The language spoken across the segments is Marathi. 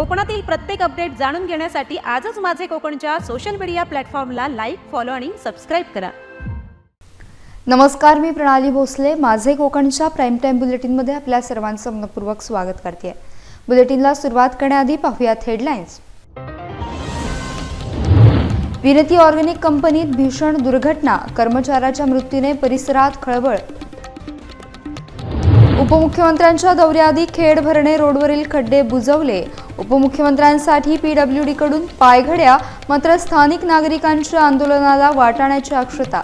कोकणातील प्रत्येक अपडेट जाणून घेण्यासाठी आजच माझे कोकणच्या सोशल मीडिया प्लॅटफॉर्मला लाईक फॉलो आणि सबस्क्राईब करा. नमस्कार मी प्रणाली भोसले. माझे कोकणच्या प्राईम टाईम बुलेटिनमध्ये आपल्या सर्वांचं मनपूर्वक स्वागत करते बुलेटिनला सुरुवात करण्याआधी पाहूयात हेडलाईन्स विनती ऑर्गॅनिक कंपनीत भीषण दुर्घटना. कर्मचाऱ्याच्या मृत्यूने परिसरात खळबळ. उपमुख्यमंत्र्यांच्या दौऱ्याआधी खेड भरणे रोडवरील खड्डे बुजवले. उपमुख्यमंत्र्यांसाठी पीडब्ल्यूडी कडून पायघड्या मात्र स्थानिक नागरिकांच्या आंदोलनाला वाटाण्याची अक्षता.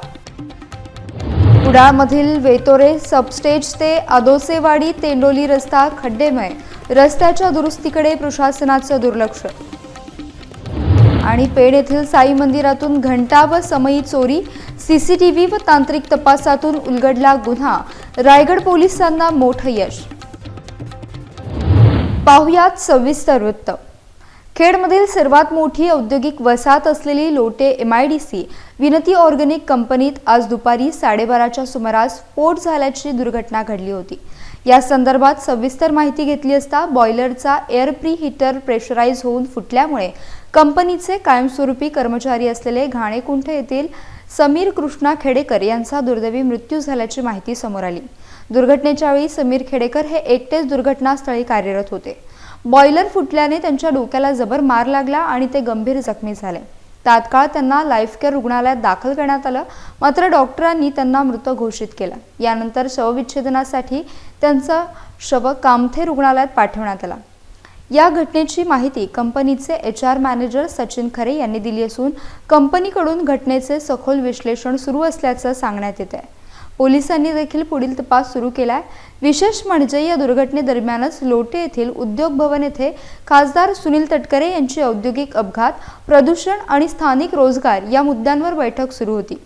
कुडाळमधील वेतोरे सबस्टेज ते आदोसेवाडी तेंडोली रस्ता खड्डेमय. रस्त्याच्या दुरुस्तीकडे प्रशासनाचं दुर्लक्ष. आणि पेड येथील साई मंदिरातून घंटा व समयी चोरी. सीसीटीव्ही व तांत्रिक तपासातून उलगडला गुन्हा. रायगड पोलिसांना मोठं यश. पाहुयात सविस्तर वृत्त. खेडमधील सर्वात मोठी औद्योगिक वसाहत असलेली Lote M I D C Vinati organic कंपनीत आज दुपारी साडेबाराच्या सुमारास स्फोट झाल्याची दुर्घटना घडली होती. या संदर्भात सविस्तर माहिती घेतली असता बॉयलरचा एअर प्री हीटर प्रेशराईज होऊन फुटल्यामुळे कंपनीचे कायमस्वरूपी कर्मचारी असलेले घाणेकुंठ येथील समीर कृष्णा खेडेकर यांचा दुर्दैवी मृत्यू झाल्याची माहिती समोर आली. दुर्घटनेच्या वेळी समीर खेडेकर हे एकटेच दुर्घटनास्थळी कार्यरत होते. बॉयलर फुटल्याने त्यांच्या डोक्याला जबर मार लागला आणि ते गंभीर जखमी झाले. तात्काळ त्यांना लाईफ केअर रुग्णालयात दाखल करण्यात आलं मात्र डॉक्टरांनी त्यांना मृत घोषित केलं. यानंतर शवविच्छेदनासाठी त्यांचा शव कामथे रुग्णालयात पाठवण्यात आला. या घटनेची माहिती कंपनीचे एच आर मॅनेजर सचिन खरे यांनी दिली असून कंपनीकडून घटनेचे सखोल विश्लेषण सुरू असल्याचं सांगण्यात येत आहे पोलिसांनी देखील पुढील तपास सुरू केलाय. विशेष म्हणजे या दुर्घटनेदरम्यानच लोटे येथील उद्योग भवन येथे खासदार सुनील तटकरे यांची औद्योगिक अपघात प्रदूषण आणि स्थानिक रोजगार या मुद्द्यांवर बैठक सुरू होती.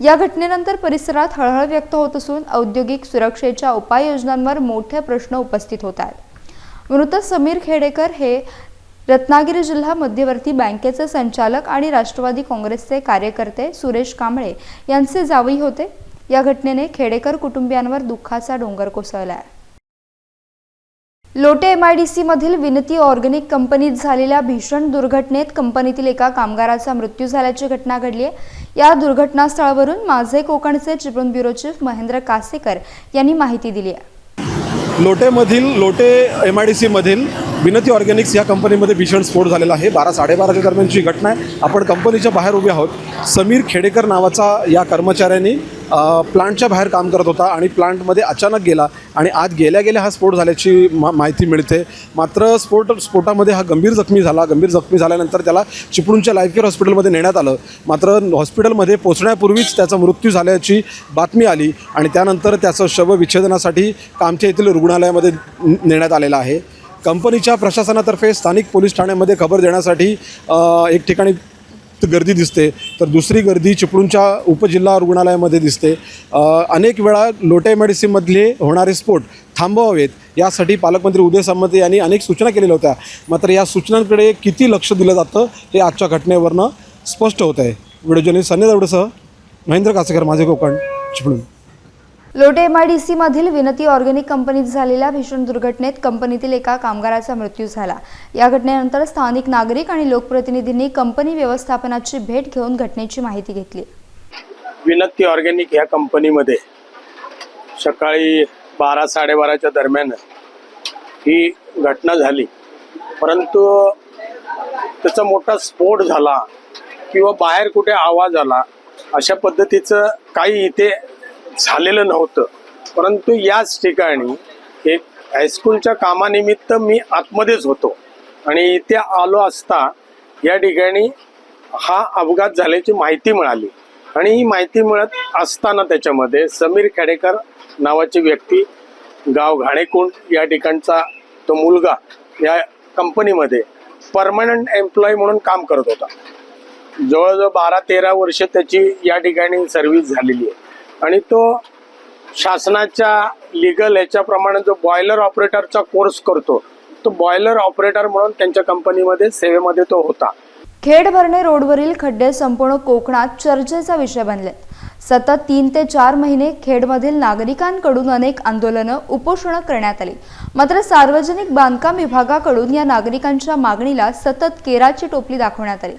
या घटनेनंतर परिसरात हळहळ व्यक्त होत असून औद्योगिक सुरक्षेच्या उपाययोजनांवर मोठे प्रश्न उपस्थित होत आहेत. मृत समीर खेडेकर हे रत्नागिरी जिल्हा मध्यवर्ती बँकेचे संचालक आणि राष्ट्रवादी काँग्रेसचे कार्यकर्ते सुरेश कांबळे यांचे जावई होते. या घटनेने खेडेकर कुटुंबियांवर दुःखाचा डोंगर कोसळला आहे. लोटे एम आय डी सीमधील विनती ऑर्गॅनिक कंपनीत झालेल्या भीषण दुर्घटनेत कंपनीतील एका कामगाराचा मृत्यू झाल्याची घटना घडली आहे. या दुर्घटनास्थळावरून माझे कोकणचे चिपळूण ब्युरो चीफ महेंद्र कासेकर यांनी माहिती दिली आहे. लोटेमधील लोटे एम आय डी सीमधील विनती ऑर्गॅनिक्स या कंपनीमध्ये भीषण स्फोट झालेला आहे. बारा साडेबाराच्या दरम्यानची घटना आहे. आपण कंपनीच्या बाहेर उभे आहोत. समीर खेडेकर नावाचा या कर्मचाऱ्यांनी प्लांटच्या बाहेर काम करत होता आणि प्लांटमध्ये अचानक गेला आणि आत गेल्या गेल्या हा स्फोट झाल्याची मा माहिती मिळते. मात्र स्फोट स्फोटामध्ये हा गंभीर जखमी झाला. गंभीर जखमी झाल्यानंतर त्याला चिपळूणच्या लाईफ केअर हॉस्पिटलमध्ये नेण्यात आलं. मात्र हॉस्पिटलमध्ये पोचण्यापूर्वीच त्याचा मृत्यू झाल्याची बातमी आली आणि त्यानंतर त्याचं शवविच्छेदनासाठी कामच्या येथील रुग्णालयामध्ये नेण्यात आलेलं आहे. कंपनीच्या प्रशासनातर्फे स्थानिक पोलीस ठाण्यामध्ये खबर देण्यासाठी एक ठिकाणी गर्दी दिसते तर दुसरी गर्दी चिपळूणच्या उपजिल्हा रुग्णालयामध्ये दिसते. अनेक वेळा लोटे मेडिसिनमधले होणारे स्फोट थांबवावेत यासाठी पालकमंत्री उदय सामंत यांनी अनेक सूचना केलेल्या होत्या. मात्र या सूचनांकडे किती लक्ष दिलं जातं हे आजच्या घटनेवरनं स्पष्ट होत आहे व्हिडिओ जर्नलिस्ट सन्नी दवडेसह महेंद्र कासेकर माझे Konkan Chiplun. Lote M I D C मधील विनती ऑर्गॅनिक कंपनीत झालेल्या भीषण दुर्घटनेत कंपनीतील एका कामगाराचा मृत्यू झाला. या घटनेनंतर स्थानिक नागरिक आणि लोकप्रतिनिधींनी कंपनी व्यवस्थापनाची भेट घेऊन घटनेची माहिती घेतली. विनती ऑर्गॅनिक या कंपनीमध्ये सकाळी बारा साडेबाराच्या दरम्यान ही घटना झाली. परंतु त्याचा मोठा स्फोट झाला किंवा बाहेर कुठे आवाज आला अशा पद्धतीचं काही इथे झालेलं नव्हतं. परंतु याच ठिकाणी एक हायस्कूलच्या कामानिमित्त मी आतमध्येच होतो. आणि इथे आलो असता या ठिकाणी हा अपघात झाल्याची माहिती मिळाली. आणि ही माहिती मिळत असताना त्याच्यामध्ये समीर खेडेकर नावाची व्यक्ती गाव घाणेकुंड या ठिकाणचा तो मुलगा या कंपनीमध्ये परमनंट एम्प्लॉई म्हणून काम करत होता. जवळजवळ बारा तेरा वर्ष त्याची या ठिकाणी सर्व्हिस झालेली आहे. आणि तो शासनाच्या लिगल ह्याच्याप्रमाणे जो बॉयलर ऑपरेटरचा कोर्स करतो तो बॉयलर ऑपरेटर म्हणून त्यांच्या कंपनीमध्ये सेवेमध्ये तो होता. खेड भरणे रोडवरील खड्डे संपूर्ण कोकणात चर्चेचा विषय बनले. सतत तीन ते चार महिने खेडमधील नागरिकांकडून अनेक आंदोलनं उपोषणं करण्यात आली. मात्र सार्वजनिक बांधकाम विभागाकडून या नागरिकांच्या मागणीला सतत केराची टोपली दाखवण्यात आली.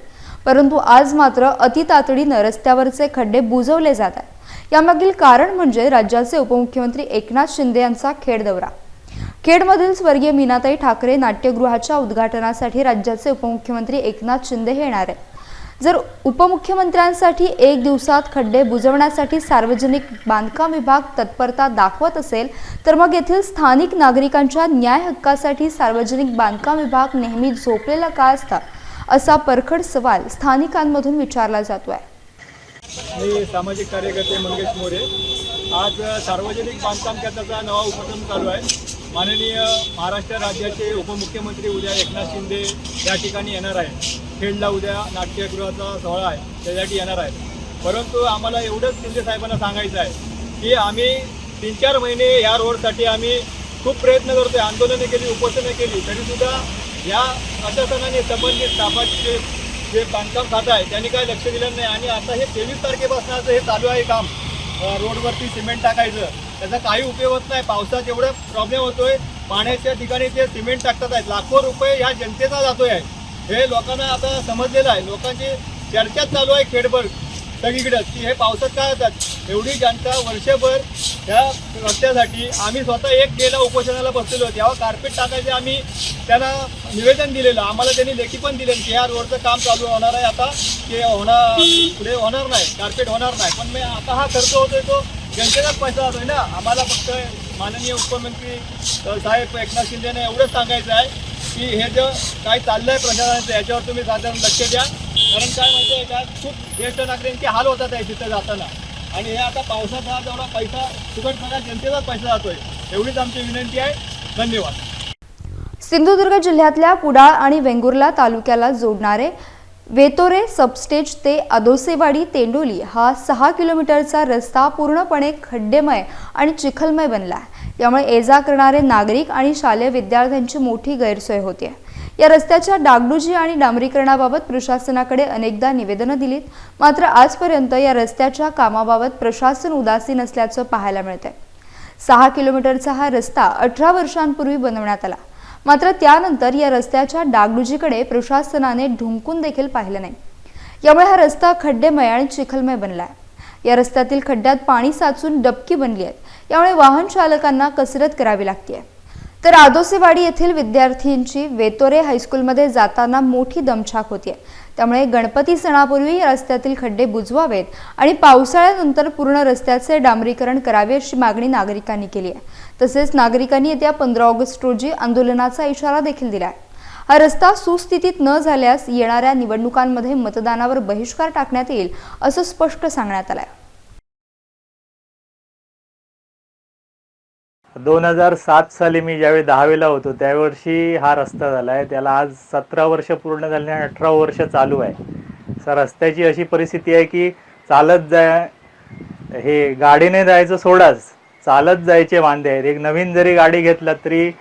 परंतु आज मात्र अतितातडीनं रस्त्यावरचे खड्डे बुजवले जात आहेत. यामागील कारण म्हणजे राज्याचे उपमुख्यमंत्री एकनाथ शिंदे यांचा खेड दौरा खेडमधील स्वर्गीय मीनाताई ठाकरे नाट्यगृहाच्या उद्घाटनासाठी राज्याचे उपमुख्यमंत्री एकनाथ शिंदे हे येणार आहेत. जर उपमुख्यमंत्र्यांसाठी एक दिवसात खड्डे बुजवण्यासाठी सार्वजनिक बांधकाम विभाग तत्परता दाखवत असेल तर मग येथील स्थानिक नागरिकांच्या न्याय हक्कासाठी सार्वजनिक बांधकाम विभाग नेहमी झोपलेला का असता? असा परखड सवाल स्थानिकांमधून विचारला जातोय. मी सामाजिक कार्यकर्ते मंगेश मोरे. आज सार्वजनिक बांधकाम खात्याचा नवा उपक्रम चालू आहे. माननीय महाराष्ट्र राज्याचे उपमुख्यमंत्री उद्या एकनाथ शिंदे या ठिकाणी येणार आहे खेडला उद्या नाट्यगृहाचा सोहळा आहे त्यासाठी येणार आहे परंतु आम्हाला एवढंच शिंदे साहेबांना सांगायचं आहे की आम्ही तीन चार महिने या रोडसाठी आम्ही खूप प्रयत्न करतोय आंदोलनं केली उपोषणं केली तरीसुद्धा या प्रशासनाने संबंधित स्टाफाचे जे बांधकाम खातं आहे त्यांनी काय लक्ष दिलं नाही आणि आता हे तेवीस तारखेपासून हे चालू आहे काम. रोडवरती सिमेंट टाकायचं. त्याचा काही उपयोग होत नाही. पावसात एवढा प्रॉब्लेम होतोय. पाण्याच्या ठिकाणी ते सिमेंट टाकतात आहेत लाखो रुपये ह्या जनतेचा जातोय. आहे हे लोकांना आता समजलेलं आहे. लोकांची चर्चाच चालू आहे खेडभर सगळीकडे की हे पावसात काय होतात? एवढी जनता वर्षभर ह्या रस्त्यासाठी आम्ही स्वतः एक गेला उपोषणाला बसलेलो तेव्हा कार्पेट टाकायचे आम्ही त्यांना निवेदन दिलेलं. आम्हाला त्यांनी लेखी पण दिले की ह्या रोडचं काम चालू होणार आहे. आता ते होणार पुढे होणार नाही. कार्पेट होणार नाही. पण मी आता हा खर्च होतोय तो जनतेचाच पैसा होतोय ना. आम्हाला फक्त माननीय उपमुख्यमंत्री साहेब एकनाथ शिंदेने एवढंच सांगायचं आहे की हे जे काय आहे प्रशासनाचं याच्यावर तुम्ही साधारण लक्ष द्या. कारण काय माहिती आहे का? खूप ज्येष्ठ नागरिकांचे हाल होतात आहे तिथं जाताना. आणि हे आता पावसात जेवढा पैसा सुकट सगळ्या जनतेचाच पैसा जातोय. एवढीच आमची विनंती आहे. धन्यवाद. सिंधुदुर्ग जिल्ह्यातल्या कुडाळ आणि वेंगुर्ला तालुक्याला जोडणारे वेतोरे सबस्टेज ते अदोसेवाडी तेंडोली हा सहा किलोमीटरचा रस्ता पूर्णपणे खड्डेमय आणि चिखलमय बनला आहे यामुळे ये जा करणारे नागरिक आणि शालेय विद्यार्थ्यांची मोठी गैरसोय होते या रस्त्याच्या डागडुजी आणि डांबरीकरणाबाबत प्रशासनाकडे अनेकदा निवेदनं दिलीत. मात्र आजपर्यंत या रस्त्याच्या कामाबाबत प्रशासन उदासीन असल्याचं पाहायला मिळतंय. सहा किलोमीटरचा हा रस्ता अठरा वर्षांपूर्वी बनवण्यात आला. मात्र त्यानंतर या रस्त्याच्या डागडुजीकडे प्रशासनाने ढुंकून देखील पाहिलं नाही. यामुळे हा रस्ता खड्डेमय आणि चिखलमय बनला आहे या रस्त्यातील खड्ड्यात पाणी साचून डबकी बनली आहेत यामुळे वाहन चालकांना कसरत करावी लागते तर आदोसेवाडी येथील विद्यार्थ्यांची वेतोरे हायस्कूलमध्ये जाताना मोठी दमछाक होती त्यामुळे गणपती सणापूर्वी रस्त्यातील खड्डे बुजवावेत आणि पावसाळ्यानंतर पूर्ण रस्त्याचे डांबरीकरण करावे अशी मागणी नागरिकांनी केली आहे तसेच नागरिकांनी येत्या पंधरा ऑगस्ट रोजी आंदोलनाचा इशारा देखील दिला आहे हा रस्ता सुस्थितीत न झाल्यास येणाऱ्या निवडणुकांमध्ये मतदानावर बहिष्कार टाकण्यात येईल असं स्पष्ट सांगण्यात आलं आहे दोन हजार सात साली मी ज्यावेळी दहावीला होतो त्यावर्षी हा रस्ता झाला आहे त्याला आज सतरा वर्ष पूर्ण झाले आणि अठरा वर्ष चालू आहे. सर रस्त्याची अशी परिस्थिती आहे की चालत जाय हे गाडीने जायचं सोडाच चालत जायचे वांदे आहेत. एक नवीन जरी गाडी घेतला तरी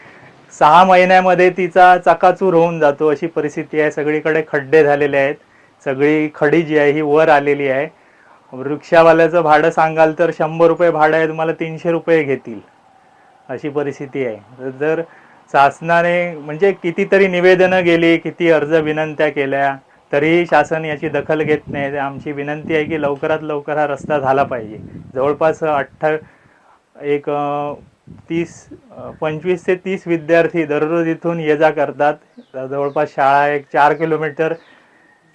सहा महिन्यामध्ये तिचा चकाचूर होऊन जातो अशी परिस्थिती आहे. सगळीकडे खड्डे झालेले आहेत. सगळी खडी जी आहे ही वर आलेली आहे. रिक्षावाल्याचं भाडं सांगाल तर शंभर रुपये भाडं आहे तुम्हाला तीनशे रुपये घेतील. अशी परिस्थिती आहे. जर शासनाने म्हणजे कितीतरी निवेदनं गेली किती अर्ज विनंत्या केल्या तरीही शासन याची दखल घेत नाही. आमची विनंती आहे की लवकरात लवकर हा रस्ता झाला पाहिजे. जवळपास अठ्ठा एक तीस पंचवीस ते तीस विद्यार्थी दररोज इथून ये जा करतात. जवळपास शाळा एक चार किलोमीटर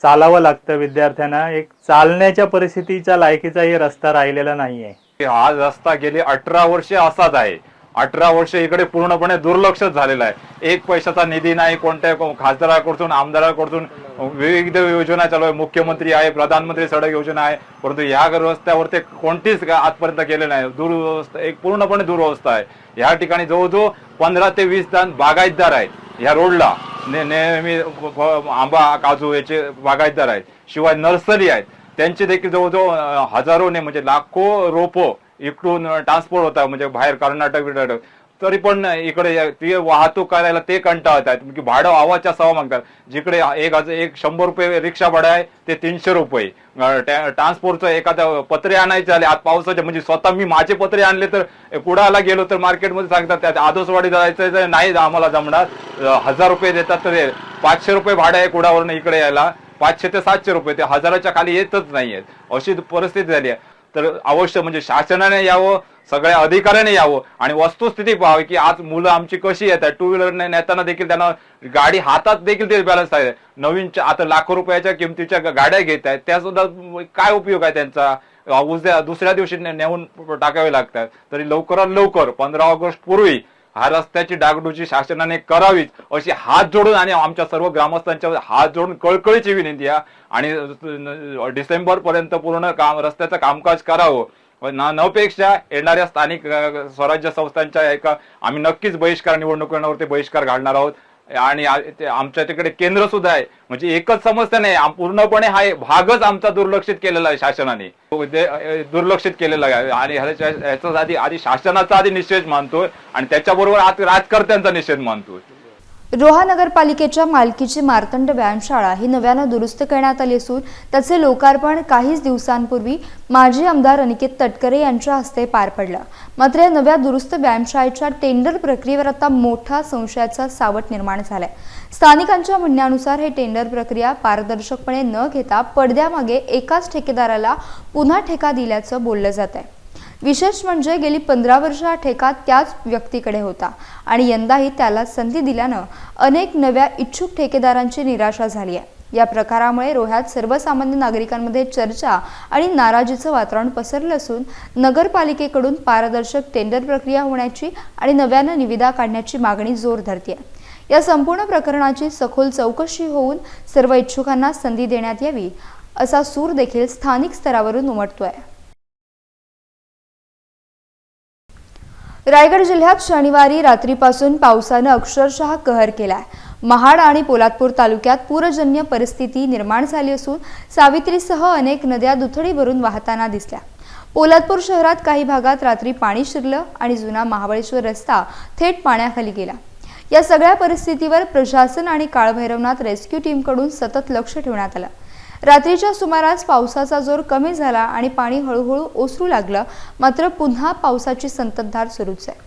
चालावं लागतं विद्यार्थ्यांना. एक चालण्याच्या परिस्थितीच्या लायकीचाही रस्ता राहिलेला नाही आहे हा रस्ता गेली अठरा वर्षे असाच आहे. अठरा वर्ष इकडे पूर्णपणे दुर्लक्ष झालेलं आहे. एक पैशाचा निधी नाही कोणत्या खासदाराकडून आमदाराकडून विविध योजना चालू आहे. मुख्यमंत्री आहे प्रधानमंत्री सडक योजना आहे. परंतु ह्या रस्त्यावर ते कोणतीच आजपर्यंत केले नाही. दुर्व्यवस्था एक पूर्णपणे दुर्व्यवस्था आहे. ह्या ठिकाणी जवळजवळ पंधरा ते वीस जण बागायतदार आहेत. ह्या रोडला ने नेहमी आंबा काजू याचे बागायतदार आहेत. शिवाय नर्सरी आहेत. त्यांचे देखील जवळजवळ हजारोने म्हणजे लाखो रोपो इकडून ट्रान्सपोर्ट होता म्हणजे बाहेर कर्नाटक बिर्नाटक तरी पण इकडे ते वाहतूक करायला ते कंटाळत आहेत की म्हणजे भाडं आवाच्या सवा मागतात. जिकडे एक हजार एक शंभर रुपये रिक्षा भाडं आहे ते तीनशे रुपये. ट्रान्सपोर्टचं एखादं पत्रे आणायचे आले आज पावसाचे म्हणजे स्वतः मी माझे पत्रे आणले तर कुडाला गेलो तर मार्केटमध्ये सांगतात त्यात आदोसवाडी जायचं तर नाही आम्हाला जमणार. हजार रुपये देतात तर पाचशे रुपये भाडं आहे कुडावरून इकडे यायला. पाचशे ते सातशे रुपये ते हजाराच्या खाली येतच नाहीयेत. अशी परिस्थिती झाली आहे. तर अवश्य म्हणजे शासनाने यावं सगळ्या अधिकाऱ्याने यावं. आणि वस्तुस्थिती पाहावी की आज मुलं आमची कशी येत आहेत टू व्हीलरने नेताना देखील त्यांना गाडी हातात देखील ते बॅलन्स आहे. नवीन आता लाखो रुपयाच्या किमतीच्या गाड्या घेत आहेत. त्या सुद्धा काय उपयोग आहे त्यांचा? उद्या दुसऱ्या दिवशी नेऊन टाकावे लागतात. तरी लवकरात लवकर पंधरा ऑगस्ट पूर्वी हा रस्त्याची डागडुजी शासनाने करावीच अशी हात जोडून आणि आमच्या सर्व ग्रामस्थांच्या हात जोडून कळकळीची विनंती आहे. आणि डिसेंबर पर्यंत पूर्ण काम रस्त्याचं कामकाज करावं. ना नपेक्षा येणाऱ्या स्थानिक स्वराज्य संस्थांच्या एका आम्ही नक्कीच बहिष्कार निवडणुकांवरती बहिष्कार घालणार आहोत. आणि आमच्या तिकडे केंद्र सुद्धा आहे. म्हणजे एकच समस्या नाही. पूर्णपणे हा भागच आमचा दुर्लक्षित केलेला आहे शासनाने. दुर्लक्षित केलेला आहे. आणि ह्याच्या ह्याचा आधी आधी शासनाचा आधी निषेध मानतोय. आणि त्याच्याबरोबर आज राजकर्त्यांचा निषेध मानतोय. रोहा नगरपालिकेच्या मालकीची मार्तंड व्यायामशाळा ही नव्यानं दुरुस्त करण्यात आली असून त्याचे लोकार्पण काहीच दिवसांपूर्वी माजी आमदार अनिकेत तटकरे यांच्या हस्ते पार पडलं. मात्र या नव्या दुरुस्त व्यायामशाळेच्या टेंडर प्रक्रियेवर आता मोठा संशयाचा सावट निर्माण झालाय. स्थानिकांच्या म्हणण्यानुसार हे टेंडर प्रक्रिया पारदर्शकपणे न घेता पडद्यामागे एकाच ठेकेदाराला पुन्हा ठेका दिल्याचं बोललं जात आहे विशेष म्हणजे गेली पंधरा वर्ष हा ठेका त्याच व्यक्तीकडे होता. आणि यंदाही त्याला संधी दिल्यानं अनेक नव्या इच्छुक ठेकेदारांची निराशा झाली आहे या प्रकारामुळे रोह्यात सर्वसामान्य नागरिकांमध्ये चर्चा आणि नाराजीचं वातावरण पसरलं असून नगरपालिकेकडून पारदर्शक टेंडर प्रक्रिया होण्याची आणि नव्यानं निविदा काढण्याची मागणी जोर धरते या संपूर्ण प्रकरणाची सखोल चौकशी होऊन सर्व इच्छुकांना संधी देण्यात यावी असा सूर देखील स्थानिक स्तरावरून उमटतोय. रायगड जिल्ह्यात शनिवारी रात्रीपासून पावसानं अक्षरशः कहर केलाय. महाड आणि पोलादपूर तालुक्यात पूरजन्य परिस्थिती निर्माण झाली असून सावित्रीसह अनेक नद्या दुथडी भरून वाहताना दिसल्या. पोलादपूर शहरात काही भागात रात्री पाणी शिरलं आणि जुना महाबळेश्वर रस्ता थेट पाण्याखाली गेला. या सगळ्या परिस्थितीवर प्रशासन आणि काळभैरवनाथ रेस्क्यू टीमकडून सतत लक्ष ठेवण्यात आलं. रात्रीच्या सुमारास पावसाचा जोर कमी झाला आणि पाणी हळूहळू ओसरू लागलं मात्र पुन्हा पावसाची संततधार सुरूच आहे.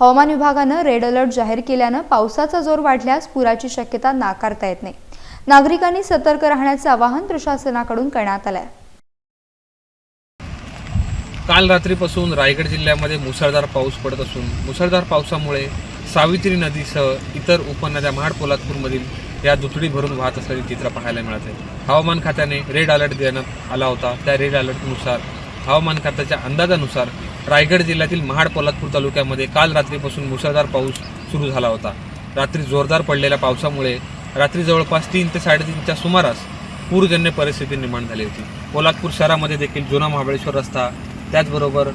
हवामान विभागानं रेड अलर्ट जाहीर केल्यानं पावसाचा जोर वाढल्यास पुराची शक्यता नाकारता येत नाही. नागरिकांनी सतर्क राहण्याचं आवाहन प्रशासनाकडून करण्यात आलं आहे काल रात्रीपासून रायगड जिल्ह्यामध्ये मुसळधार पाऊस पडत असून मुसळधार पावसामुळे सावित्री नदीसह इतर उपनद्या महाड पोलादपूरमधील या दुथडी भरून वाहत असलेली चित्र पाहायला मिळत आहे. हवामान खात्याने रेड अलर्ट देण्यात आला होता. त्या रेड अलर्टनुसार हवामान खात्याच्या अंदाजानुसार रायगड जिल्ह्यातील महाड पोलादपूर तालुक्यामध्ये काल रात्रीपासून मुसळधार पाऊस सुरू झाला होता. रात्री जोरदार पडलेल्या पावसामुळे रात्री जवळपास तीन ते साडेतीनच्या सुमारास पूरजन्य परिस्थिती निर्माण झाली होती. पोलादपूर शहरामध्ये देखील जुना महाबळेश्वर रस्ता त्याचबरोबर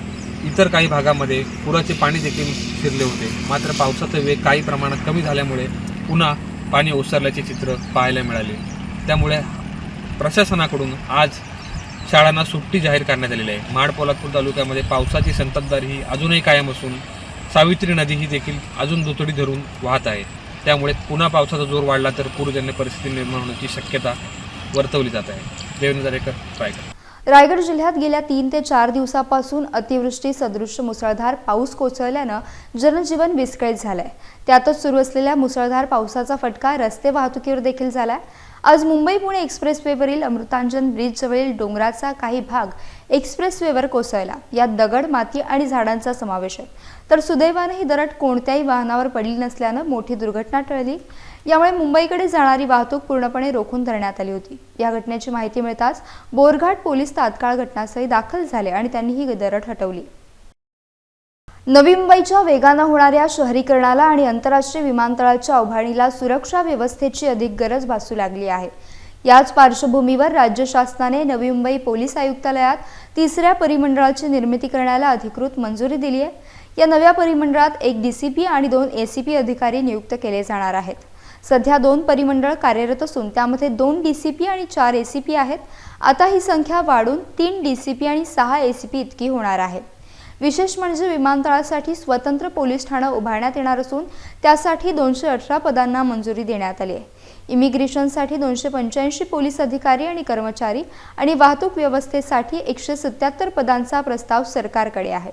इतर काही भागामध्ये पुराचे पाणी देखील शिरले होते. मात्र पावसाचा वेग काही प्रमाणात कमी झाल्यामुळे पुन्हा पाणी ओसरल्याचे चित्र पाहायला मिळाले. त्यामुळे प्रशासनाकडून आज शाळांना सुट्टी जाहीर करण्यात आलेली आहे. माड पोलादपूर तालुक्यामध्ये पावसाची संततधार ही अजूनही कायम असून सावित्री नदी ही देखील अजून दुतडी धरून वाहत आहे. त्यामुळे पुन्हा पावसाचा जोर वाढला तर पूरजन्य परिस्थिती निर्माण होण्याची शक्यता वर्तवली जात आहे. देवेंद्र दरेकर रायगड. रायगड जिल्ह्यात गेल्या तीन ते चार दिवसापासून अतिवृष्टी सदृश मुसळधार पाऊस कोसळल्यानं जनजीवन विस्कळीत झालंय. त्यातच सुरू असलेल्या मुसळधार पावसाचा फटका रस्ते वाहतुकीवर देखील झालाय. आज मुंबई पुणे एक्सप्रेसवेवरील अमृतांजन ब्रिजजवळील डोंगराचा काही भाग एक्सप्रेसवेवर कोसळला. यात दगड माती आणि झाडांचा समावेश आहे. तर सुदैवानं ही दरड कोणत्याही वाहनावर पडली नसल्यानं मोठी दुर्घटना टळली. यामुळे मुंबईकडे जाणारी वाहतूक पूर्णपणे रोखून धरण्यात आली होती. या घटनेची माहिती मिळताच बोरघाट पोलीस तात्काळ घटनास्थळी दाखल झाले आणि त्यांनी ही दरड हटवली नवी मुंबईच्या वेगानं होणाऱ्या शहरीकरणाला आणि आंतरराष्ट्रीय विमानतळाच्या उभारणीला सुरक्षा व्यवस्थेची अधिक गरज भासू लागली आहे. याच पार्श्वभूमीवर राज्य शासनाने नवी मुंबई पोलीस आयुक्तालयात तिसऱ्या परिमंडळाची निर्मिती करण्याला अधिकृत मंजुरी दिली आहे. या नव्या परिमंडळात एक डीसीपी आणि दोन एसीपी अधिकारी नियुक्त केले जाणार आहेत. सध्या दोन परिमंडळ कार्यरत असून त्यामध्ये दोन डी सी पी आणि चार ए सी पी आहेत. आता ही संख्या वाढून तीन डी सी पी आणि सहा ए सी पी इतकी होणार आहे. विशेष म्हणजे विमानतळासाठी स्वतंत्र पोलीस ठाणं उभारण्यात येणार असून त्यासाठी दोनशे अठरा पदांना मंजुरी देण्यात आली आहे. इमिग्रेशनसाठी दोनशे पंच्याऐंशी पोलीस अधिकारी आणि कर्मचारी आणि वाहतूक व्यवस्थेसाठी एकशे सत्याहत्तर पदांचा प्रस्ताव सरकारकडे आहे.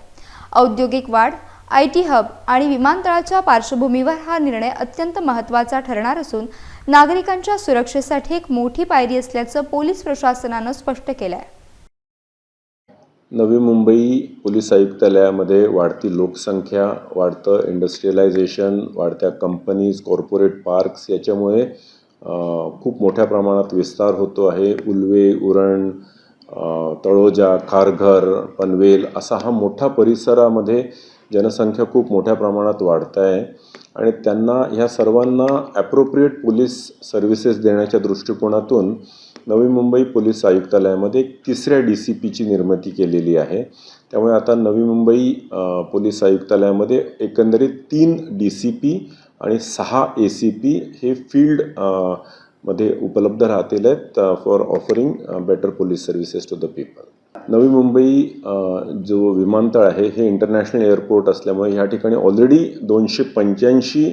औद्योगिक वाढ आय टी हब आणि विमानतळाच्या पार्श्वभूमीवर हा निर्णय अत्यंत महत्त्वाचा ठरणार असून नागरिकांच्या सुरक्षेसाठी एक मोठी पायरी असल्याचं पोलीस प्रशासनानं स्पष्ट केलं आहे नवी मुंबई पोलीस आयुक्तालयामध्ये वाढती लोकसंख्या वाढतं इंडस्ट्रियलायझेशन वाढत्या कंपनीज कॉर्पोरेट पार्क्स याच्यामुळे खूप मोठ्या प्रमाणात विस्तार होतो आहे. उल्वे उरण तळोजा खारघर पनवेल असा हा मोठा परिसरामध्ये जनसंख्या खूप मोठ्या प्रमाणात वाढत आहे आणि त्यांना ह्या सर्वांना ॲप्रोप्रिएट पोलीस सर्व्हिसेस देण्याच्या दृष्टिकोनातून नवी मुंबई पोलीस आयुक्तालयामध्ये तिसऱ्या डी सी पीची निर्मिती केलेली आहे. त्यामुळे आता नवी मुंबई पोलीस आयुक्तालयामध्ये एकंदरीत तीन डी सी पी आणि सहा ए सी पी हे फील्डमध्ये उपलब्ध राहतील आहेत for offering better police services to the people Navi Mumbai जो विमानतळ आहे हे इंटरनॅशनल एअरपोर्ट असल्यामुळे ह्या ठिकाणी ऑलरेडी दोनशे पंच्याऐंशी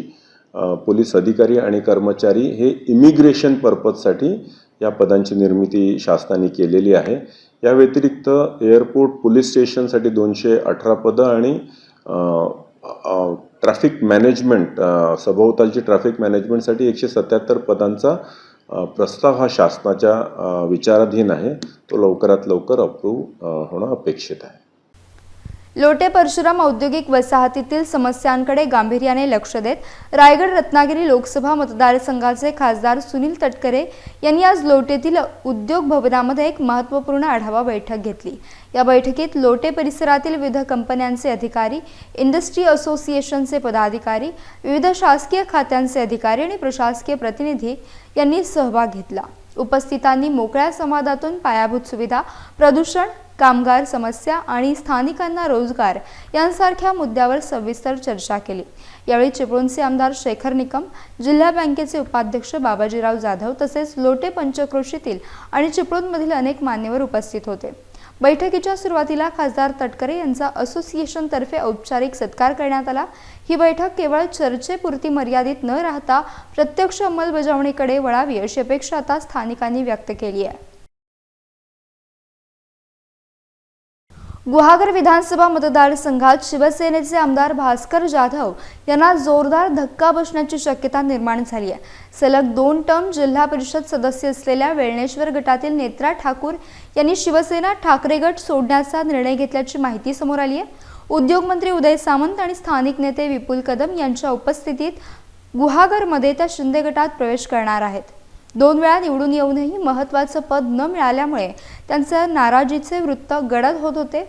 पोलीस अधिकारी आणि कर्मचारी हे इमिग्रेशन पर्पजसाठी या पदांची निर्मिती शासनाने केलेली आहे. या व्यतिरिक्त एअरपोर्ट पोलीस स्टेशनसाठी दोनशे अठरा पदं आणि ट्रॅफिक मॅनेजमेंट सभोवतालची ट्रॅफिक मॅनेजमेंटसाठी एकशे सत्याहत्तर पदांचा प्रस्ताव हा शासनाच्या विचाराधीन आहे. तो लवकरात लवकर अप्रूव्ह होणं अपेक्षित आहे. लोटे परशुराम औद्योगिक वसाहतीतील समस्यांकडे गांभीर्याने लक्ष देत रायगड रत्नागिरी लोकसभा मतदारसंघाचे खासदार सुनील तटकरे यांनी आज लोटेतील उद्योग भवनामध्ये एक महत्त्वपूर्ण आढावा बैठक घेतली. या बैठकीत लोटे परिसरातील विविध कंपन्यांचे अधिकारी इंडस्ट्री असोसिएशनचे पदाधिकारी विविध शासकीय खात्यांचे अधिकारी आणि प्रशासकीय प्रतिनिधी यांनी सहभाग घेतला. उपस्थितांनी मोकळ्या संवादातून पायाभूत सुविधा प्रदूषण कामगार समस्या आणि स्थानिकांना रोजगार यांसारख्या मुद्द्यावर सविस्तर चर्चा केली. यावेळी चिपळूणचे आमदार शेखर निकम जिल्हा बँकेचे उपाध्यक्ष बाबाजीराव जाधव तसेच लोटे पंचक्रोशीतील आणि चिपळूणमधील अनेक मान्यवर उपस्थित होते. बैठकीच्या सुरुवातीला खासदार तटकरे यांचा असोसिएशनतर्फे औपचारिक सत्कार करण्यात आला. ही बैठक केवळ चर्चेपुरती मर्यादित न राहता प्रत्यक्ष अंमलबजावणीकडे वळावी अशी अपेक्षा आता स्थानिकांनी व्यक्त केली आहे. गुहागर विधानसभा मतदारसंघात शिवसेनेचे आमदार भास्कर जाधव यांना जोरदार धक्का बसण्याची शक्यता निर्माण झाली आहे. सलग दोन टर्म जिल्हा परिषद सदस्य असलेल्या वेळणेश्वर गटातील नेत्रा ठाकूर यांनी शिवसेना ठाकरे गट सोडण्याचा निर्णय घेतल्याची माहिती समोर आली आहे. उद्योगमंत्री उदय सामंत आणि स्थानिक नेते विपुल कदम यांच्या उपस्थितीत गुहागरमध्ये त्या शिंदे गटात प्रवेश करणार आहेत. दोन वेळा निवडून येऊनही महत्त्वाचं पद न मिळाल्यामुळे त्यांचं नाराजीचे वृत्त गडद होत होते.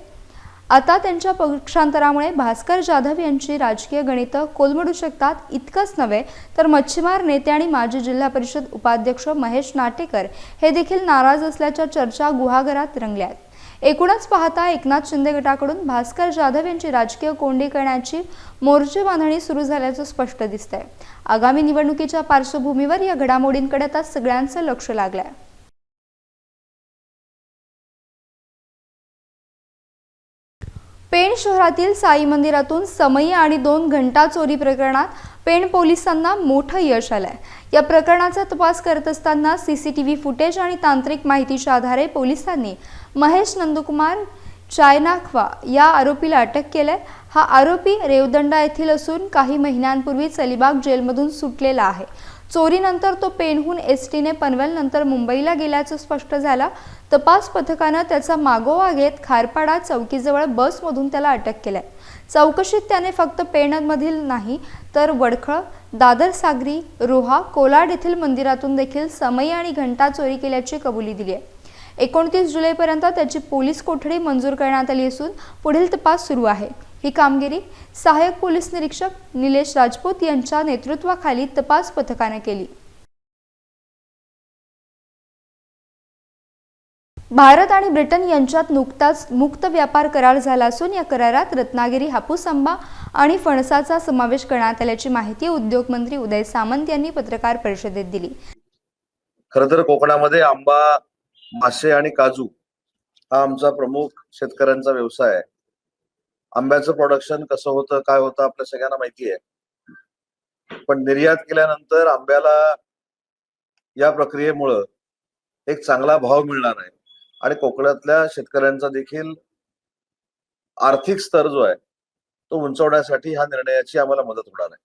आता त्यांच्या पक्षांतरामुळे भास्कर जाधव यांची राजकीय गणितं कोलमडू शकतात इतकंच नव्हे तर मच्छीमार नेते आणि माजी जिल्हा परिषद उपाध्यक्ष महेश नाटेकर हे देखील नाराज असल्याच्या चर्चा गुहागरात रंगल्या आहेत एकूणच पाहता एकनाथ शिंदे गटाकडून भास्कर जाधव यांची राजकीय कोंडी करण्याची मोर्चे बांधणी सुरू झाल्याचं स्पष्ट दिसतंय. आगामी निवडणुकीच्या पार्श्वभूमीवर या घडामोडींकडे आता सगळ्यांचं लक्ष लागलंय. पेण शहरातील साई मंदिरातून समयी आणि दोन घंटा चोरी प्रकरणात पेण पोलिसांना मोठं यश आलंय. या प्रकरणाचा तपास करत असताना C C T V footage आणि तांत्रिक माहितीच्या आधारे पोलिसांनी महेश नंदकुमार चायनाखवा या आरोपीला अटक केलंय. हा आरोपी रेवदंडा येथील असून काही महिन्यांपूर्वीच अलिबाग जेलमधून सुटलेला आहे. चोरीनंतर तो पेणहून एस टीने पनवेलनंतर मुंबईला गेल्याचं स्पष्ट झालं. तपास पथकानं त्याचा मागोवा घेत खारपाडा चौकीजवळ बसमधून त्याला अटक केलाय. चौकशीत त्याने फक्त पेणमधील नाही तर वडखळ दादर सागरी रोहा कोलाड येथील मंदिरातून देखील समयी आणि घंटा चोरी केल्याची कबुली दिली आहे एकोणतीस जुलैपर्यंत त्याची पोलीस कोठडी मंजूर करण्यात आली असून पुढील तपास सुरू आहे. ही कामगिरी सहाय्यक पोलीस निरीक्षक निलेश राजपूत यांच्या नेतृत्वाखाली तपास पथकाने केली. भारत आणि ब्रिटन यांच्यात नुकताच मुक्त व्यापार करार झाला असून या करारात रत्नागिरी हापूस आंबा आणि फणसाचा समावेश करण्यात आल्याची माहिती उद्योगमंत्री उदय सामंत यांनी पत्रकार परिषदेत दिली. खर तर कोकणामध्ये आंबा मासे आणि काजू हा आमचा प्रमुख शेतकऱ्यांचा व्यवसाय आहे. आंब्याचं प्रोडक्शन कसं होतं काय होतं आपल्या सगळ्यांना माहिती आहे. पण निर्यात केल्यानंतर आंब्याला या प्रक्रियेमुळं एक चांगला भाव मिळणार आहे. आणि कोकणातल्या शेतकऱ्यांचा देखील आर्थिक स्तर जो आहे तो उंचवण्यासाठी ह्या निर्णयाची आम्हाला मदत होणार आहे.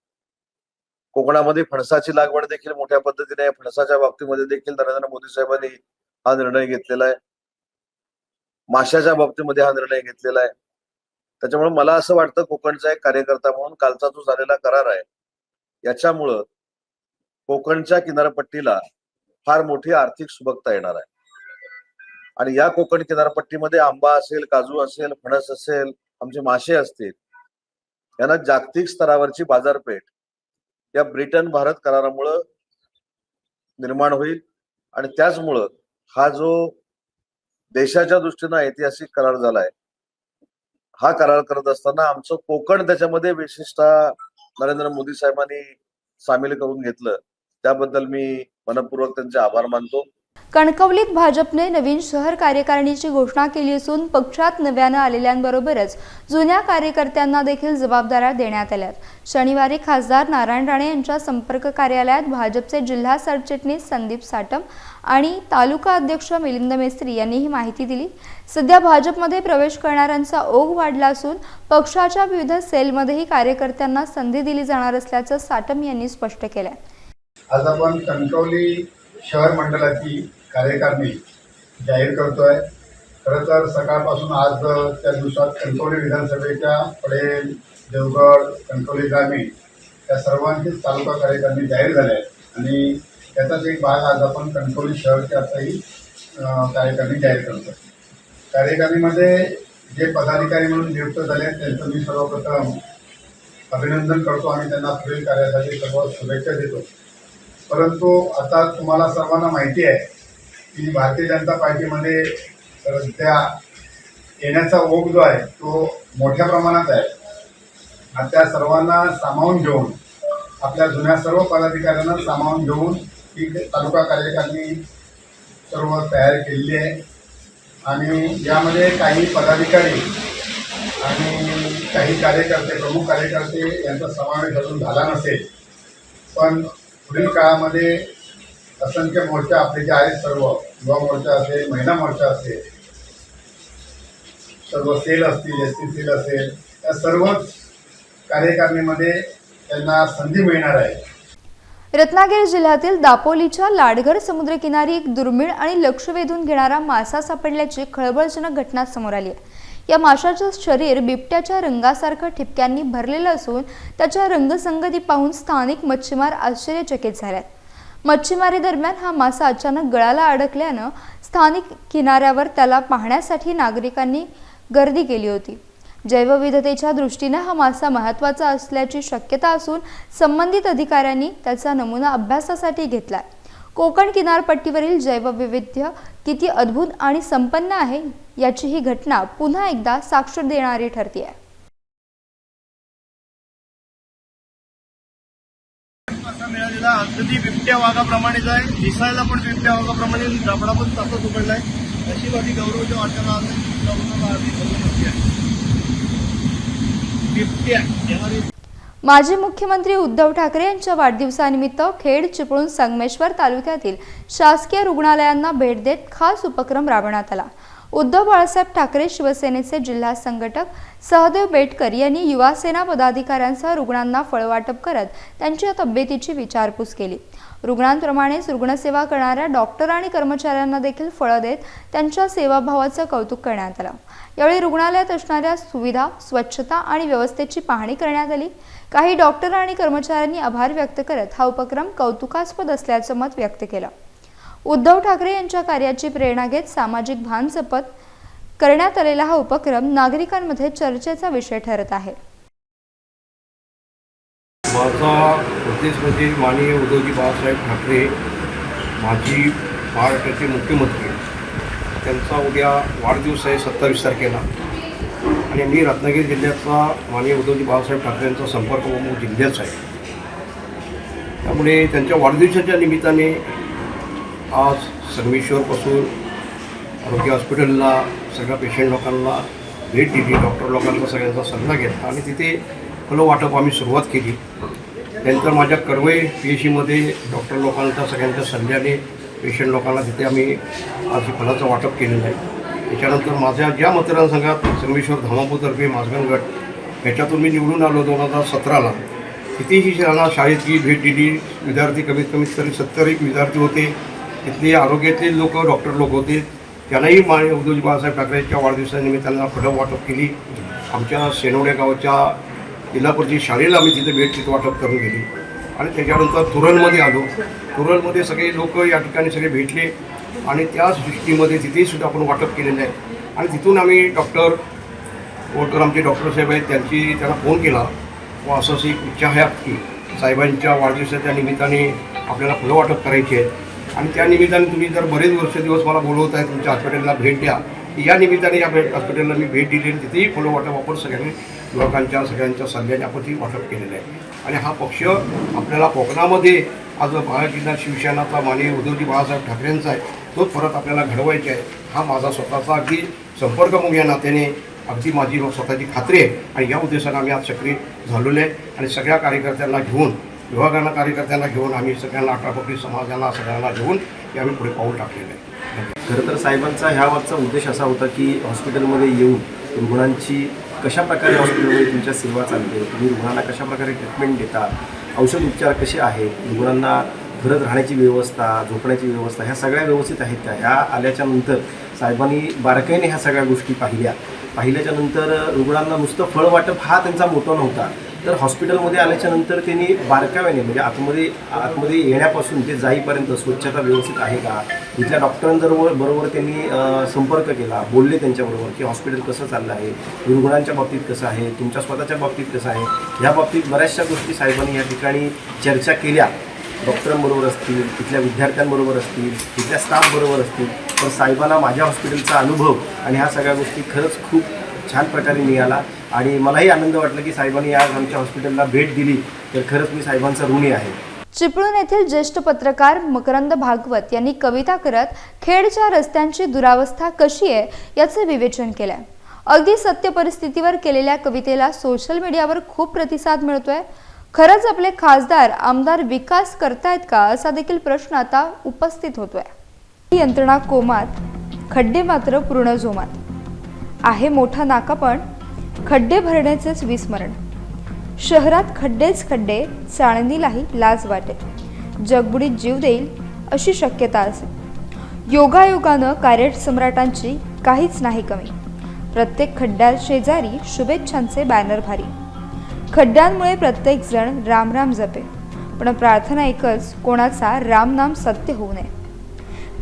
कोकणामध्ये फणसाची लागवड देखील मोठ्या पद्धतीने आहे. फणसाच्या बाबतीमध्ये देखील नरेंद्र मोदी साहेबांनी हा निर्णय घेतलेला आहे. माशाच्या बाबतीमध्ये हा निर्णय घेतलेला आहे. त्याच्यामुळे मला असं वाटतं कोकणचा एक कार्यकर्ता म्हणून कालचा जो झालेला करार आहे याच्यामुळं कोकणच्या किनारपट्टीला फार मोठी आर्थिक सुबकता येणार आहे. आणि या कोकण किनारपट्टीमध्ये आंबा असेल काजू असेल फणस असेल आमचे मासे असतील यांना जागतिक स्तरावरची बाजारपेठ या ब्रिटन भारत करारामुळं निर्माण होईल. आणि त्याचमुळं हा जो देशाच्या दृष्टीनं ऐतिहासिक करार झालाय हा करार करत असताना आमचं कोकण त्याच्यामध्ये विशेषतः नरेंद्र मोदी साहेबांनी सामील करून घेतलं. त्याबद्दल मी मनपूर्वक त्यांचे आभार मानतो. कणकवलीत भाजपने नवीन शहर कार्यकारिणीची घोषणा केली असून पक्षात नव्यानं आलेल्यांबरोबरच जुन्या कार्यकर्त्यांना देखील जबाबदाऱ्या देण्यात आल्यात. शनिवारी खासदार नारायण राणे यांच्या संपर्क कार्यालयात भाजपचे जिल्हा सरचिटणीस संदीप साटम आणि तालुका अध्यक्ष मिलिंद मेस्त्री यांनी ही माहिती दिली. सध्या भाजपमध्ये प्रवेश करणाऱ्यांचा ओघ वाढला असून पक्षाच्या विविध सेलमध्येही कार्यकर्त्यांना संधी दिली जाणार असल्याचं साटम यांनी स्पष्ट केलं आज आपण कणकवली शहर मंडळाची कार्यकारिणी जाहीर करतोय. खरं तर सकाळपासून आज त्या दिवसात कणकवली विधानसभेच्या पडेल देवगड कणकवली ग्रामीण या सर्वांचीच तालुका कार्यकारिणी जाहीर झाल्या आहेत. आणि त्याचाच एक भाग आज आपण कणकवली शहरच्या आताही कार्यकारिणी जाहीर करतो कार्यकारिणीमध्ये जे पदाधिकारी म्हणून नियुक्त झाले आहेत त्यांचं मी सर्वप्रथम अभिनंदन करतो आणि त्यांना पुढील कार्यासाठी सर्व शुभेच्छा देतो. परंतु आता तुम्हाला सर्वांना माहिती आहे की भारतीय जनता पार्टीमध्ये सध्या येण्याचा ओघ जो आहे तो मोठ्या प्रमाणात आहे. आणि त्या सर्वांना सामावून घेऊन आपल्या जुन्या सर्व पदाधिकाऱ्यांना सामावून घेऊन ही तालुका कार्यकारिणी सर्व तयार केलेली आहे. आणि यामध्ये काही पदाधिकारी आणि काही कार्यकर्ते प्रमुख कार्यकर्ते यांचा समावेश अजून झाला नसेल. पण पुढील काळामध्ये असंख्य मोर्चा आपले जे आहेत सर्व. युवा मोर्चा असेल महिला मोर्चा असेल सर्व सेल असतील एस टी सेल असेल या सर्वच कार्यकारिणीमध्ये त्यांना संधी मिळणार आहे. रत्नागिरी जिल्ह्यातील दापोलीच्या लाडघर समुद्रकिनारी एक दुर्मिळ आणि लक्ष वेधून घेणारा मासा सापडल्याची खळबळजनक घटना समोर आली आहे. या माशाचं शरीर बिबट्याच्या रंगासारखं ठिपक्यांनी भरलेलं असून त्याच्या रंगसंगती पाहून स्थानिक मच्छीमार आश्चर्यचकित झाल्यात मच्छीमारी दरम्यान हा मासा अचानक गळाला अडकल्यानं स्थानिक किनाऱ्यावर त्याला पाहण्यासाठी नागरिकांनी गर्दी केली होती. जैवविधतेच्या दृष्टीनं हा मासा महत्त्वाचा असल्याची शक्यता असून संबंधित अधिकाऱ्यांनी त्याचा नमुना अभ्यासासाठी घेतला कोकण किनारपट्टीवरील जैववैविध्य किती अद्भुत आणि संपन्न आहे याची ही घटना पुन्हा एकदा साक्ष देणारी ठरते आहे मिळालेला अगदी बिबट्या वाघाप्रमाणेच आहे. दिसायला पण बिबट्या वाघाप्रमाणे जबडा पण तसंच उघडलाय. नशिबादी गौरवच्या वाट्याला आम्ही गौरवाला आधी आहे. माजी मुख्यमंत्री उद्धव ठाकरे यांच्या वाढदिवसानिमित्त खेड चिपळूण संगमेश्वर तालुक्यातील शासकीय रुग्णालयांना भेट देत खास उपक्रम राबवण्यात आला. उद्धव बाळासाहेब ठाकरे शिवसेनेचे जिल्हा संघटक सहदेव बेटकर यांनी युवासेना पदाधिकाऱ्यांसह रुग्णांना फळवाटप करत त्यांच्या तब्येतीची विचारपूस केली. रुग्णांप्रमाणेच रुग्णसेवा करणाऱ्या डॉक्टर आणि कर्मचाऱ्यांना देखील फळं देत त्यांच्या सेवाभावाचं कौतुक करण्यात आलं. यावेळी रुग्णालयात असणाऱ्या सुविधा स्वच्छता आणि व्यवस्थेची पाहणी करण्यात आली. काही डॉक्टर आणि कर्मचाऱ्यांनी आभार व्यक्त करत हा उपक्रम कौतुकास्पद असल्याचं मत व्यक्त केलं. उद्धव ठाकरे यांच्या कार्याची प्रेरणा घेत सामाजिक भान जपत करण्यात आलेला हा उपक्रम नागरिकांमध्ये चर्चेचा विषय ठरत आहे. माझा प्रतिस्पर्धी माननीय उद्धवजी बाळासाहेब ठाकरे माजी महाराष्ट्राचे मुख्यमंत्री त्यांचा उद्या वाढदिवस आहे सत्तावीस तारखेला. आणि मी रत्नागिरी जिल्ह्यातला माननीय उद्धवजी बाळासाहेब ठाकरे यांचा संपर्क प्रमुख जिल्ह्याचा आहे. त्यामुळे त्यांच्या वाढदिवसाच्या निमित्ताने आज संगमेश्वरपासून आरोग्य हॉस्पिटलला सगळ्या पेशंट लोकांना भेट दिली डॉक्टर लोकांचा सगळ्यांचा सल्ला घेतला आणि तिथे फलं वाटप आम्ही सुरुवात केली. त्यानंतर माझ्या करवई पी एच सीमध्ये डॉक्टर लोकांच्या सगळ्यांच्या सल्ल्याने पेशंट लोकांना तिथे आम्ही आज फलाचं वाटप केलेलं आहे. त्याच्यानंतर माझ्या ज्या मतदारसंघात संगमेश्वर धामापूतर्फे माझगण गट ह्याच्यातून मी निवडून आलो दोन हजार सतराला. तिथेही शाळा जी भेट दिली. विद्यार्थी कमीत कमीत तरी सत्तर एक विद्यार्थी होते. तिथले आरोग्यातले लोक डॉक्टर लोक होते. त्यांनाही मा उद्धवजी बाळासाहेब ठाकरेंच्या वाढदिवसानिमित्तानं फळं वाटप केली. आमच्या सेनवड्या गावाच्या इलापूरची शाळेला आम्ही तिथे भेट तिथं वाटप करून गेली. आणि त्याच्यानंतर तुरलमध्ये आलो. तुरलमध्ये सगळे लोक या ठिकाणी सगळे भेटले आणि त्याच दृष्टीमध्ये तिथेसुद्धा आपण वाटप केलेलं आहे. आणि तिथून आम्ही डॉक्टर कोटकर आमचे डॉक्टर साहेब आहेत त्यांची त्यांना फोन केला. व असं अशी एक इच्छा आहे की साहेबांच्या वाढदिवसाच्या निमित्ताने आपल्याला फुलं वाटप करायची आहेत. आणि त्या निमित्ताने तुम्ही जर बरेच वर्ष दिवस मला बोलवत आहे तुमच्या हॉस्पिटलला भेट द्या. या निमित्ताने या भेट हॉस्पिटलला मी भेट दिली आणि तिथेही फुलं वाटप आपण सगळ्यांनी लोकांच्या सगळ्यांच्या सल्ल्याने आपण ती वाटप केलेलं आहे. आणि हा पक्ष आपल्याला कोकणामध्ये आज महाराष्ट्र शिवसेनाचा माननीय उद्धवजी बाळासाहेब ठाकरेंचा आहे तोच परत आपल्याला घडवायचा आहे. हा माझा स्वतःचा अगदी संपर्क मग या नात्याने अगदी माझी स्वतःची खात्री आहे. आणि या उद्देशानं आम्ही आज सक्रिय झालेलो आहे. आणि सगळ्या कार्यकर्त्यांना घेऊन विभागांना कार्यकर्त्यांना घेऊन आम्ही सगळ्यांना अठरा समाजाला सगळ्यांना घेऊन ते आम्ही पुढे पाऊल टाकलेलं आहे. खरं तर साहेबांचा ह्या मागचा उद्देश असा होता की हॉस्पिटलमध्ये येऊन रुग्णांची कशा प्रकारे हॉस्पिटलमध्ये तुमच्या सेवा चालते तुम्ही रुग्णांना कशा प्रकारे ट्रीटमेंट देता औषध उपचार कसे आहेत रुग्णांना घरात राहण्याची व्यवस्था झोपण्याची व्यवस्था ह्या सगळ्या व्यवस्थित आहेत का? ह्या आल्याच्यानंतर साहेबांनी बारकाईने ह्या सगळ्या गोष्टी पाहिल्या. पाहिल्याच्या नंतर रुग्णांना नुसतं फळ वाटप हा त्यांचा मोठा नव्हता. तर हॉस्पिटलमध्ये आल्याच्यानंतर त्यांनी बारकाव्याने म्हणजे आतमध्ये आतमध्ये येण्यापासून ते जाईपर्यंत स्वच्छता व्यवस्थित आहे का? इथल्या डॉक्टरांबरोबर बरोबर त्यांनी संपर्क केला बोलले त्यांच्याबरोबर की हॉस्पिटल कसं चाललं आहे रुग्णांच्या बाबतीत कसं आहे तुमच्या स्वतःच्या बाबतीत कसं आहे? ह्या बाबतीत बऱ्याचशा गोष्टी साहेबांनी या ठिकाणी चर्चा केल्या. डॉक्टरांबरोबर असतील तिथल्या विद्यार्थ्यांबरोबर असतील तिथल्या स्टाफबरोबर असतील तर साहेबांना माझ्या हॉस्पिटलचा अनुभव आणि ह्या सगळ्या गोष्टी खरंच खूप छान प्रकारे मिळाला. आणि मलाही आनंद वाटला की साहेबांनी आज आमच्या हॉस्पिटलला भेट दिली. तर खरंच मी साहेबांचा ऋणी आहे. चिपळूण येथील ज्येष्ठ पत्रकार मकरंद भागवत यांनी कविता करत खेडच्या रस्त्यांची दुरावस्था कशी आहे याचे विवेचन केलंय. अगदी सत्य परिस्थितीवर केलेल्या कवितेला सोशल मीडियावर खूप प्रतिसाद मिळतोय. खरंच आपले खासदार आमदार विकास करतायत का असा देखील प्रश्न आता उपस्थित होतोय. ही यंत्रणा कोमात खड्डे मात्र पूर्ण जोमात. आहे मोठा नाका पण खड्डे भरण्याचेच विस्मरण. शहरात खड्डेच खड्डे चाळणीलाही लाज वाटेल जगबुडीत जीव देईल अशी शक्यता असेल योगायोगानं कार्यट सम्राटांची काहीच नाही कमी. प्रत्येक खड्ड्या शेजारी शुभेच्छांचे बॅनर भारी. खड्ड्यांमुळे प्रत्येक जण राम राम जपे. पण प्रार्थना एकच कोणाचा रामनाम सत्य होऊ नये.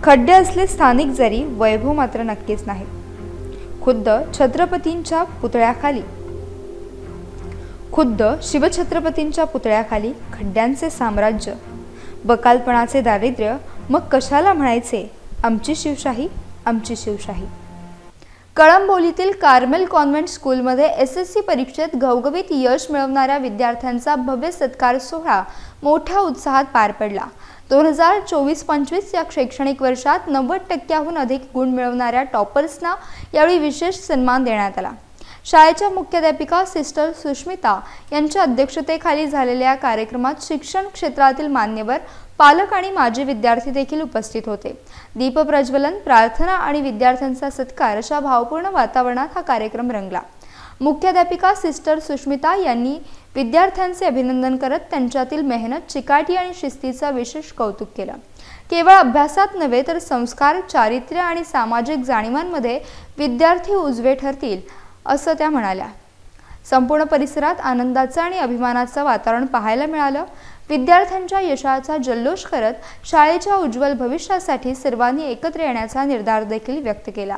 खड्डे असले स्थानिक जरी वैभव मात्र नक्कीच नाही. खुद्द छत्रपतींच्या पुतळ्याखाली. खुद्द शिवछत्रपतींच्या पुतळ्याखाली खड्ड्यांचे साम्राज्य. बकालपणाचे दारिद्र्य मग कशाला म्हणायचे? आमची शिवशाही आमची शिवशाही. कळंबोलीतील कार्मेल कॉन्व्हेंट स्कूलमध्ये एस एस सी परीक्षेत घवघवीत यश मिळवणाऱ्या विद्यार्थ्यांचा भव्य सत्कार सोहळा मोठ्या उत्साहात पार पडला. दोन हजार चोवीस पंचवीस या शैक्षणिक वर्षात नव्वद टक्क्याहून अधिक गुण मिळवणाऱ्या टॉपर्सना यावेळी विशेष सन्मान देण्यात आला. शाळेच्या मुख्याध्यापिका सिस्टर सुष्मिता यांच्या अध्यक्षतेखाली झालेल्या या कार्यक्रमात शिक्षण क्षेत्रातील मान्यवर पालक आणि माजी विद्यार्थी देखील उपस्थित होते. दीपप्रज्वलन प्रार्थना आणि विद्यार्थ्यांचा सत्कार अशा भावपूर्ण वातावरणात हा कार्यक्रम रंगला. मुख्याध्यापिका सिस्टर सुष्मिता यांनी विद्यार्थ्यांचे अभिनंदन करत त्यांच्यातील मेहनत चिकाटी आणि शिस्तीचं विशेष कौतुक केलं. केवळ अभ्यासात नव्हे तर संस्कार चारित्र्य आणि सामाजिक जाणीवांमध्ये विद्यार्थी उजवे ठरतील असं त्या म्हणाल्या. संपूर्ण परिसरात आनंदाचं आणि अभिमानाचं वातावरण पाहायला मिळालं. विद्यार्थ्यांच्या यशाचा जल्लोष करत शाळेच्या उज्ज्वल भविष्यासाठी सर्वांनी एकत्र येण्याचा निर्धार देखील व्यक्त केला.